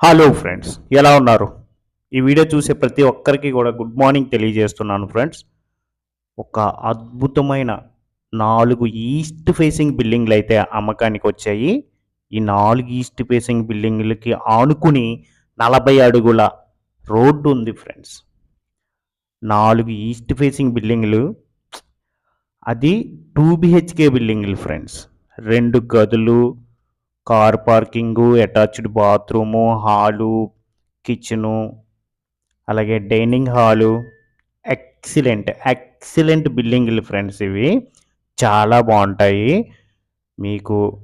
Hello friends ఎలా ఉన్నారు? ఈ వీడియో చూసే ప్రతి ఒక్కరికి కూడా గుడ్ మార్నింగ్ తెలియజేస్తున్నాను ఫ్రెండ్స్ ఒక అద్భుతమైన నాలుగు ఈస్ట్ ఫేసింగ్ బిల్డింగ్లు అయితే అమ్మకానికి వచ్చాయి. ఈ నాలుగు ఈస్ట్ ఫేసింగ్ బిల్డింగ్లకి ఆనుకుని నలభై అడుగుల రోడ్డు ఉంది ఫ్రెండ్స్ నాలుగు ఈస్ట్ ఫేసింగ్ బిల్డింగ్లు అది టూ బిహెచ్కే బిల్డింగ్లు ఫ్రెండ్స్ రెండు గదులు car parking attached bathroom hall kitchen అలాగే డైనింగ్ హాలు. ఎక్సలెంట్ ఎక్సలెంట్ బిల్డింగ్లు ఫ్రెండ్స్ ఇవి. చాలా బాగుంటాయి. మీకు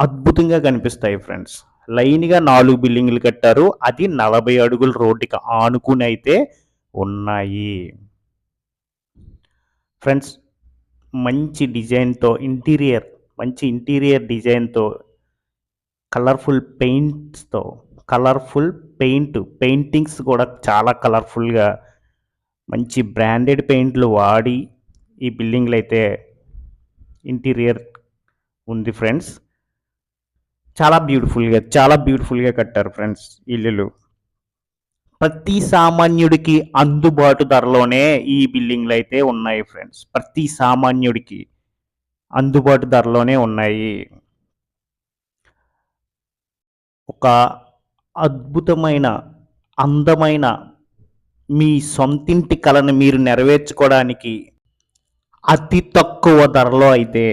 అద్భుతంగా కనిపిస్తాయి ఫ్రెండ్స్. లైన్గా నాలుగు బిల్డింగ్లు కట్టారు. అది నలభై అడుగుల రోడ్డుకి ఆనుకుని అయితే ఉన్నాయి. ఫ్రెండ్స్ మంచి డిజైన్తో ఇంటీరియర్ మంచి ఇంటీరియర్ డిజైన్తో కలర్ఫుల్ పెయింట్స్తో కలర్ఫుల్ పెయింట్ పెయింటింగ్స్ కూడా చాలా కలర్ఫుల్గా మంచి బ్రాండెడ్ పెయింట్లు వాడి ఈ బిల్డింగ్లు అయితే ఇంటీరియర్ ఉంది ఫ్రెండ్స్. చాలా బ్యూటిఫుల్గా చాలా బ్యూటిఫుల్గా కట్టారు ఫ్రెండ్స్ ఇల్లులు. ప్రతి సామాన్యుడికి అందుబాటు ధరలోనే ఈ బిల్డింగ్లు అయితే ఉన్నాయి ఫ్రెండ్స్. ప్రతి సామాన్యుడికి అందుబాటు ధరలోనే ఉన్నాయి. ఒక అద్భుతమైన అందమైన మీ సొంతింటి కళను మీరు నెరవేర్చుకోవడానికి అతి తక్కువ ధరలో అయితే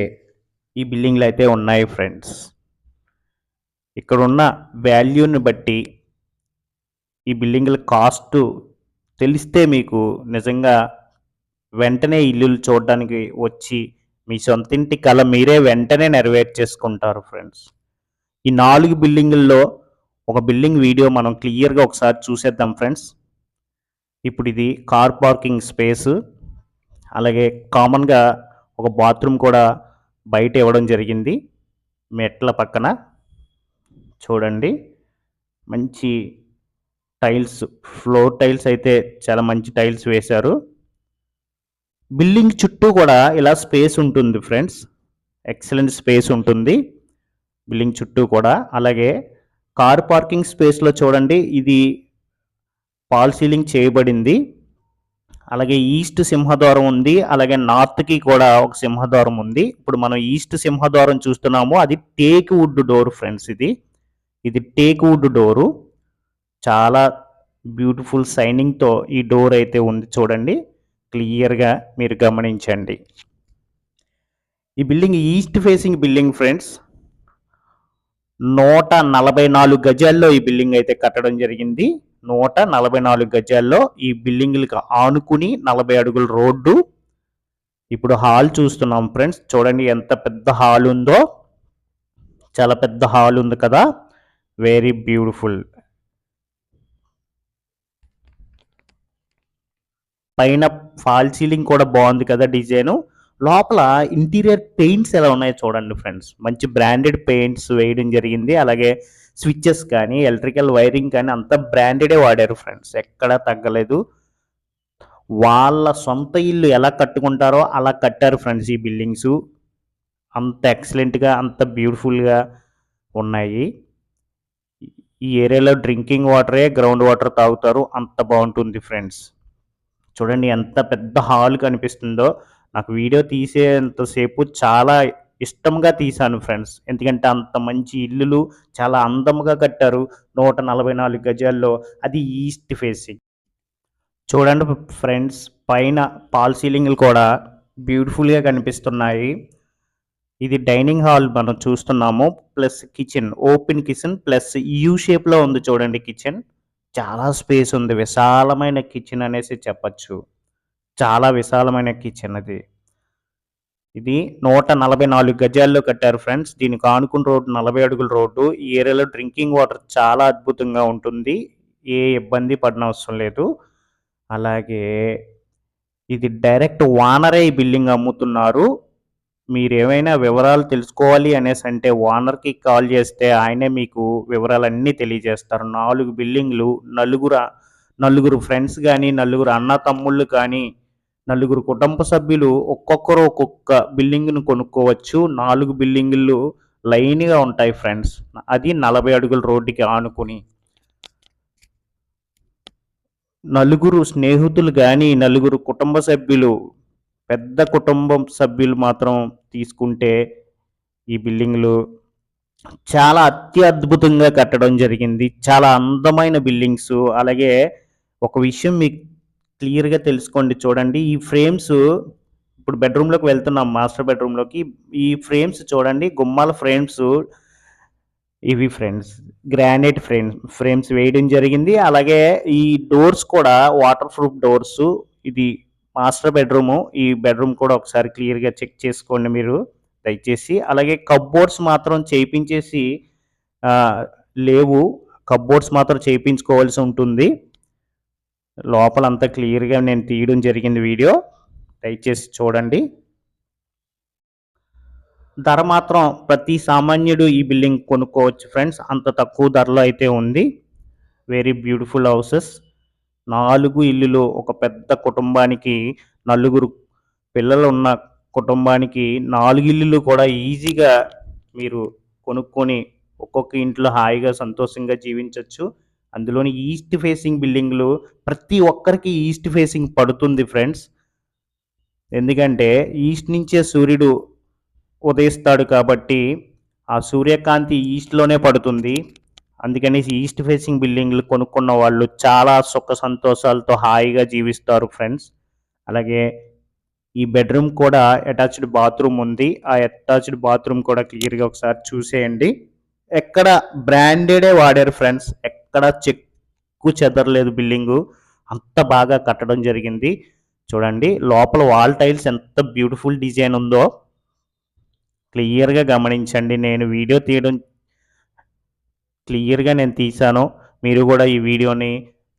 ఈ బిల్డింగ్లు అయితే ఉన్నాయి ఫ్రెండ్స్. ఇక్కడున్న వాల్యూని బట్టి ఈ బిల్డింగ్ల కాస్ట్ తెలిస్తే మీకు నిజంగా వెంటనే ఇల్లులు చూడడానికి వచ్చి మీ సొంతింటి కళ మీరే వెంటనే నెరవేర్చేసుకుంటారు ఫ్రెండ్స్. ఈ నాలుగు బిల్డింగుల్లో ఒక బిల్డింగ్ వీడియో మనం క్లియర్గా ఒకసారి చూసేద్దాం ఫ్రెండ్స్. ఇప్పుడు ఇది కార్ పార్కింగ్ స్పేస్. అలాగే కామన్గా ఒక బాత్రూమ్ కూడా బయట ఇవ్వడం జరిగింది. మెట్ల పక్కన చూడండి. మంచి టైల్స్ ఫ్లోర్ టైల్స్ అయితే చాలా మంచి టైల్స్ వేశారు. బిల్డింగ్ చుట్టూ కూడా ఇలా స్పేస్ ఉంటుంది ఫ్రెండ్స్. ఎక్సలెంట్ స్పేస్ ఉంటుంది. బిల్డింగ్ చుట్టూ కూడా. అలాగే కార్ పార్కింగ్ స్పేస్లో చూడండి ఇది పాల్ సీలింగ్ చేయబడింది. అలాగే ఈస్ట్ సింహద్వారం ఉంది. అలాగే నార్త్కి కూడా ఒక సింహద్వారం ఉంది. ఇప్పుడు మనం ఈస్ట్ సింహద్వారం చూస్తున్నాము. అది టేక్ వుడ్ డోర్ ఫ్రెండ్స్ ఇది. ఇది టేక్ వుడ్ డోరు. చాలా బ్యూటిఫుల్ సైనింగ్తో ఈ డోర్ అయితే ఉంది చూడండి. క్లియర్గా మీరు గమనించండి. ఈ building east facing building friends. నూట నలభై నాలుగు గజాల్లో ఈ బిల్డింగ్ అయితే కట్టడం జరిగింది. నూట నలభై నాలుగు గజాల్లో ఈ బిల్డింగ్లకు ఆనుకుని నలభై అడుగుల రోడ్డు. ఇప్పుడు హాల్ చూస్తున్నాం ఫ్రెండ్స్. చూడండి ఎంత పెద్ద హాల్ ఉందో. చాలా పెద్ద హాల్ ఉంది కదా. వెరీ బ్యూటిఫుల్ పైన ఫాల్ సీలింగ్ కూడా బాగుంది కదా డిజైను. లోపల ఇంటీరియర్ పెయింట్స్ ఎలా ఉన్నాయో చూడండి ఫ్రెండ్స్. మంచి బ్రాండెడ్ పెయింట్స్ వేయడం జరిగింది. అలాగే స్విచ్చెస్ కానీ ఎలక్ట్రికల్ వైరింగ్ కానీ అంత బ్రాండెడే వాడారు ఫ్రెండ్స్. ఎక్కడా తగ్గలేదు. వాళ్ళ సొంత ఇల్లు ఎలా కట్టుకుంటారో అలా కట్టారు ఫ్రెండ్స్ ఈ బిల్డింగ్స్. అంత ఎక్సలెంట్గా అంత బ్యూటిఫుల్గా ఉన్నాయి. ఈ ఏరియాలో డ్రింకింగ్ వాటరే గ్రౌండ్ వాటర్ తాగుతారు. అంత బాగుంటుంది ఫ్రెండ్స్. చూడండి ఎంత పెద్ద హాల్ కనిపిస్తుందో. నాకు వీడియో తీసేంతసేపు చాలా ఇష్టంగా తీశాను ఫ్రెండ్స్. ఎందుకంటే అంత మంచి ఇల్లులు చాలా అందముగా కట్టారు నూట నలభై నాలుగు గజాల్లో. అది ఈస్ట్ ఫేసింగ్. చూడండి ఫ్రెండ్స్ పైన పాల్ సీలింగ్లు కూడా బ్యూటిఫుల్గా కనిపిస్తున్నాయి. ఇది డైనింగ్ హాల్ మనం చూస్తున్నాము plus kitchen open kitchen plus U షేప్లో ఉంది చూడండి కిచెన్. చాలా స్పేస్ ఉంది విశాలమైన కిచెన్ అనేసి చెప్పచ్చు. చాలా విశాలమైన కిచెన్ అది ఇది నూట నలభై నాలుగు గజాల్లో కట్టారు ఫ్రెండ్స్. దీనికి ఆనుకున్న రోడ్డు నలభై అడుగుల రోడ్డు. ఈ ఏరియాలో డ్రింకింగ్ వాటర్ చాలా అద్భుతంగా ఉంటుంది. ఏ ఇబ్బంది పడిన అవసరం లేదు. అలాగే ఇది డైరెక్ట్ వానరే ఈ బిల్డింగ్ అమ్ముతున్నారు. మీరు ఏమైనా వివరాలు తెలుసుకోవాలి అనేసి అంటే ఓనర్కి కాల్ చేస్తే ఆయనే మీకు వివరాలన్నీ తెలియజేస్తారు. నాలుగు బిల్డింగ్లు నలుగురు నలుగురు ఫ్రెండ్స్ కానీ నలుగురు అన్న తమ్ముళ్ళు కానీ నలుగురు కుటుంబ సభ్యులు ఒక్కొక్కరు ఒక్కొక్క బిల్డింగ్ను కొనుక్కోవచ్చు. నాలుగు బిల్డింగులు లైన్గా ఉంటాయి ఫ్రెండ్స్. అది నలభై అడుగుల రోడ్డుకి ఆనుకుని. నలుగురు స్నేహితులు కానీ నలుగురు కుటుంబ సభ్యులు పెద్ద కుటుంబం సభ్యులు మాత్రం తీసుకుంటే ఈ బిల్డింగ్లు చాలా అత్యద్భుతంగా కట్టడం జరిగింది. చాలా అందమైన బిల్డింగ్స్. అలాగే ఒక విషయం మీకు క్లియర్గా తెలుసుకోండి. చూడండి ఈ ఫ్రేమ్స్ ఇప్పుడు బెడ్రూమ్లోకి వెళ్తున్నాం మాస్టర్ బెడ్రూమ్లోకి. ఈ ఫ్రేమ్స్ చూడండి గుమ్మాల ఫ్రేమ్స్. ఇవి ఫ్రెండ్స్ గ్రానైట్ ఫ్రేమ్స్ ఫ్రేమ్స్ వేయడం జరిగింది. అలాగే ఈ డోర్స్ కూడా వాటర్ ప్రూఫ్ డోర్స్. ఇది మాస్టర్ బెడ్రూమ్. ఈ బెడ్రూమ్ కూడా ఒకసారి క్లియర్గా చెక్ చేసుకోండి మీరు దయచేసి. అలాగే కబ్బోర్డ్స్ మాత్రం చేయించేసి లేవు. కబ్బోర్డ్స్ మాత్రం చేయించుకోవాల్సి ఉంటుంది. లోపలంతా క్లియర్గా నేను తీయడం జరిగింది వీడియో. దయచేసి చూడండి. ధర మాత్రం ప్రతి సామాన్యుడు ఈ బిల్డింగ్ కొనుక్కోవచ్చు ఫ్రెండ్స్. అంత తక్కువ ధరలో అయితే ఉంది. వెరీ బ్యూటిఫుల్ హౌసెస్ నాలుగు ఇల్లులు ఒక పెద్ద కుటుంబానికి నలుగురు పిల్లలు ఉన్న కుటుంబానికి నాలుగు ఇల్లులు కూడా ఈజీగా మీరు కొనుక్కొని ఒక్కొక్క ఇంట్లో హాయిగా సంతోషంగా జీవించవచ్చు అందులోని ఈస్ట్ ఫేసింగ్ బిల్డింగ్లు ప్రతి ఒక్కరికి ఈస్ట్ ఫేసింగ్ పడుతుంది ఫ్రెండ్స్. ఎందుకంటే ఈస్ట్ నుంచే సూర్యుడు ఉదయిస్తాడు కాబట్టి ఆ సూర్యకాంతి ఈస్ట్లోనే పడుతుంది. అందుకని ఈస్ట్ ఫేసింగ్ బిల్డింగ్లు కొనుక్కున్న వాళ్ళు చాలా సుఖ సంతోషాలతో హాయిగా జీవిస్తారు ఫ్రెండ్స్. అలాగే ఈ బెడ్రూమ్ కూడా అటాచ్డ్ బాత్రూమ్ ఉంది. ఆ అటాచ్డ్ బాత్రూమ్ కూడా క్లియర్గా ఒకసారి చూసేయండి. ఎక్కడ బ్రాండెడే వాడారు ఫ్రెండ్స్? ఎక్కడ చెక్కు చెదరలేదు బిల్డింగు. అంత బాగా కట్టడం జరిగింది. చూడండి లోపల వాల్ టైల్స్ ఎంత బ్యూటిఫుల్ డిజైన్ ఉందో. క్లియర్గా గమనించండి నేను వీడియో తీయడం క్లియర్గా నేను తీశాను. మీరు కూడా ఈ వీడియోని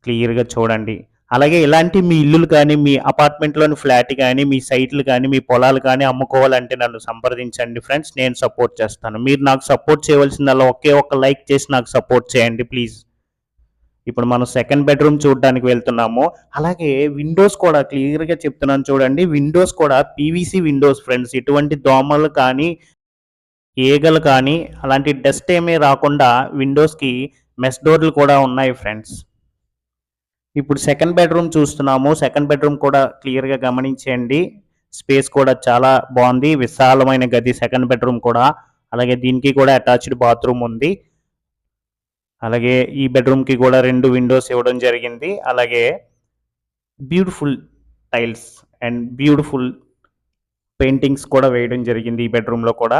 క్లియర్గా చూడండి. అలాగే ఇలాంటి మీ ఇల్లులు కానీ మీ అపార్ట్మెంట్లోని ఫ్లాట్ కానీ మీ సైట్లు కానీ మీ పొలాలు కానీ అమ్ముకోవాలంటే నన్ను సంప్రదించండి ఫ్రెండ్స్. నేను సపోర్ట్ చేస్తాను. మీరు నాకు సపోర్ట్ చేయవలసిందల్లా ఒకే ఒక లైక్ చేసి నాకు సపోర్ట్ చేయండి ప్లీజ్. ఇప్పుడు మనం సెకండ్ బెడ్రూమ్ చూడడానికి వెళ్తున్నాము. అలాగే విండోస్ కూడా క్లియర్గా చెప్తున్నాను చూడండి. విండోస్ కూడా పీవీసీ విండోస్ ఫ్రెండ్స్ ఎటువంటి దోమలు కానీ ఈగలు కానీ అలాంటి డస్ట్ ఏమీ రాకుండా విండోస్కి మెస్ డోర్లు కూడా ఉన్నాయి ఫ్రెండ్స్ ఇప్పుడు సెకండ్ బెడ్రూమ్ చూస్తున్నాము. సెకండ్ బెడ్రూమ్ కూడా క్లియర్గా గమనించండి స్పేస్ కూడా చాలా బాగుంది. విశాలమైన గది సెకండ్ బెడ్రూమ్ కూడా. అలాగే దీనికి కూడా అటాచ్డ్ బాత్రూమ్ ఉంది. అలాగే ఈ బెడ్రూమ్కి కూడా రెండు విండోస్ ఇవ్వడం జరిగింది. అలాగే beautiful tiles and beautiful paintings కూడా వేయడం జరిగింది ఈ బెడ్రూమ్లో కూడా.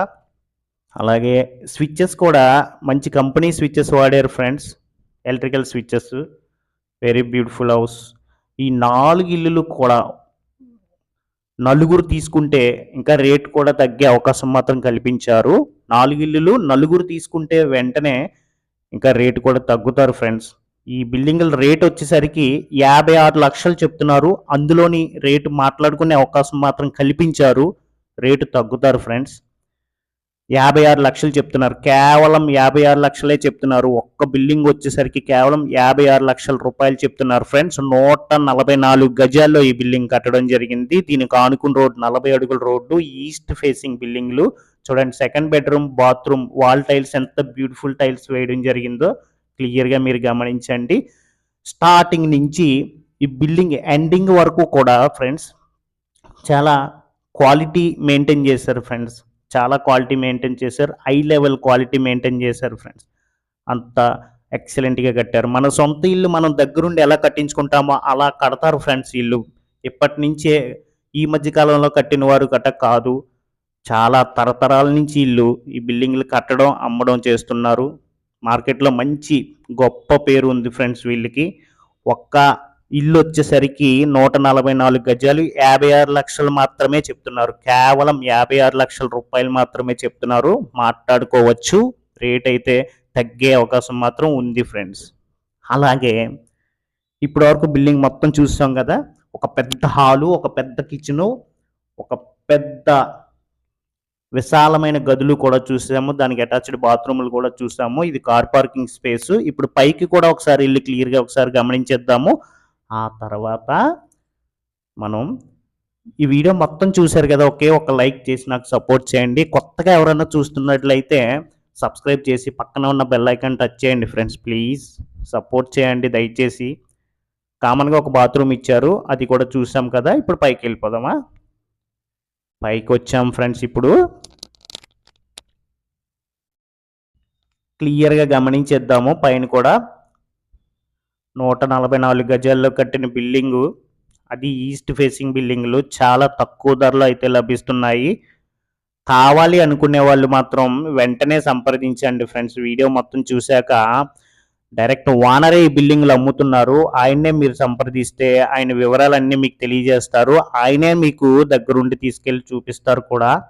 అలాగే స్విచ్చెస్ కూడా మంచి కంపెనీ స్విచ్చెస్ వాడారు friends electrical switches very beautiful house ఈ నాలుగు ఇల్లులు కూడా నలుగురు తీసుకుంటే ఇంకా రేట్ కూడా తగ్గే అవకాశం మాత్రం కల్పించారు. నాలుగు ఇల్లులు నలుగురు తీసుకుంటే వెంటనే ఇంకా రేటు కూడా తగ్గుతారు ఫ్రెండ్స్. ఈ బిల్డింగ్ల రేట్ వచ్చేసరికి యాభై ఆరు లక్షలు చెప్తున్నారు. అందులోని రేటు మాట్లాడుకునే అవకాశం మాత్రం కల్పించారు. రేటు తగ్గుతారు ఫ్రెండ్స్. యాభై ఆరు లక్షలు చెప్తున్నారు. కేవలం యాభై ఆరు లక్షలే చెప్తున్నారు. ఒక్క బిల్డింగ్ వచ్చేసరికి కేవలం యాభై ఆరు లక్షల రూపాయలు చెప్తున్నారు. ఫ్రెండ్స్ నూట నలభై నాలుగు గజాల్లో ఈ బిల్డింగ్ కట్టడం జరిగింది. దీనికి ఆనుకున్న రోడ్ నలభై అడుగుల రోడ్డు ఈస్ట్ ఫేసింగ్ బిల్డింగ్లు చూడండి second bedroom bathroom wall tiles ఎంత బ్యూటిఫుల్ టైల్స్ వేయడం జరిగిందో క్లియర్గా మీరు గమనించండి. స్టార్టింగ్ నుంచి ఈ బిల్డింగ్ ఎండింగ్ వరకు కూడా ఫ్రెండ్స్ చాలా క్వాలిటీ మెయింటైన్ చేశారు ఫ్రెండ్స్. చాలా క్వాలిటీ మెయింటైన్ చేశారు. హై లెవెల్ క్వాలిటీ మెయింటైన్ చేశారు ఫ్రెండ్స్ అంత ఎక్సలెంట్గా కట్టారు. మన సొంత ఇల్లు మనం దగ్గరుండి ఎలా కట్టించుకుంటామో అలా కడతారు ఫ్రెండ్స్ ఇల్లు. ఇప్పటి నుంచే ఈ మధ్యకాలంలో కట్టిన వారు గట కాదు. చాలా తరతరాల నుంచి ఇల్లు ఈ బిల్డింగ్లు కట్టడం అమ్మడం చేస్తున్నారు. మార్కెట్లో మంచి గొప్ప పేరు ఉంది ఫ్రెండ్స్ వీళ్ళకి. ఒక్క ఇల్లు వచ్చేసరికి నూట నలభై నాలుగు గజాలు యాభై ఆరు లక్షలు మాత్రమే చెప్తున్నారు. కేవలం యాభై ఆరు లక్షల రూపాయలు మాత్రమే చెప్తున్నారు. మాట్లాడుకోవచ్చు. రేట్ అయితే తగ్గే అవకాశం మాత్రం ఉంది ఫ్రెండ్స్. అలాగే ఇప్పటి వరకు బిల్డింగ్ మొత్తం చూసాం కదా. ఒక పెద్ద హాలు ఒక పెద్ద కిచెను ఒక పెద్ద విశాలమైన గదులు కూడా చూసాము. దానికి అటాచ్డ్ బాత్రూములు కూడా చూసాము. ఇది కార్ పార్కింగ్ స్పేస్. ఇప్పుడు పైకి కూడా ఒకసారి ఇల్లు క్లియర్గా ఒకసారి గమనించేద్దాము. ఆ తర్వాత మనం ఈ వీడియో మొత్తం చూశారు కదా ఒకే ఒక లైక్ చేసి నాకు సపోర్ట్ చేయండి. కొత్తగా ఎవరైనా చూస్తున్నట్లయితే సబ్స్క్రైబ్ చేసి పక్కన ఉన్న బెల్ ఐకాన్ టచ్ చేయండి ఫ్రెండ్స్ ప్లీజ్. సపోర్ట్ చేయండి దయచేసి. కామన్గా ఒక బాత్రూమ్ ఇచ్చారు అది కూడా చూసాం కదా ఇప్పుడు పైకి వెళ్ళిపోదామా? పైకి వచ్చాం ఫ్రెండ్స్ ఇప్పుడు. క్లియర్గా గమనించేద్దాము పైన కూడా. నూట నలభై నాలుగు గజాల్లో కట్టిన బిల్డింగు. అది ఈస్ట్ ఫేసింగ్ బిల్డింగ్లు. చాలా తక్కువ ధరలో అయితే లభిస్తున్నాయి. కావాలి అనుకునే వాళ్ళు మాత్రం వెంటనే సంప్రదించండి ఫ్రెండ్స్. వీడియో మొత్తం చూశాక డైరెక్ట్ ఓనరే ఈ బిల్డింగ్లు అమ్ముతున్నారు. ఆయన్నే మీరు సంప్రదిస్తే ఆయన వివరాలన్నీ మీకు తెలియజేస్తారు. ఆయనే మీకు దగ్గరుండి తీసుకెళ్ళి చూపిస్తారు కూడా.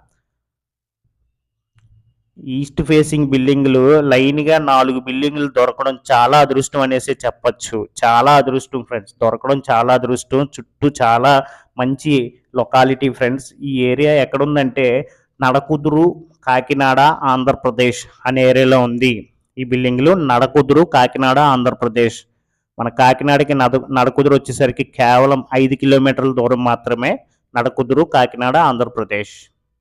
ఈస్ట్ ఫేసింగ్ బిల్డింగ్లు లైన్గా నాలుగు బిల్డింగ్లు దొరకడం చాలా అదృష్టం అనేసి చెప్పచ్చు. చాలా అదృష్టం ఫ్రెండ్స్. దొరకడం చాలా అదృష్టం. చుట్టూ చాలా మంచి లొకాలిటీ ఫ్రెండ్స్. ఈ ఏరియా ఎక్కడుందంటే నడకుదురు కాకినాడ ఆంధ్రప్రదేశ్ అనే ఏరియాలో ఉంది. ఈ బిల్డింగ్లు నడకుదురు కాకినాడ ఆంధ్రప్రదేశ్. మన కాకినాడకి నడ నడకుదురు వచ్చేసరికి కేవలం ఐదు కిలోమీటర్ల దూరం మాత్రమే నడకుదురు కాకినాడ ఆంధ్రప్రదేశ్.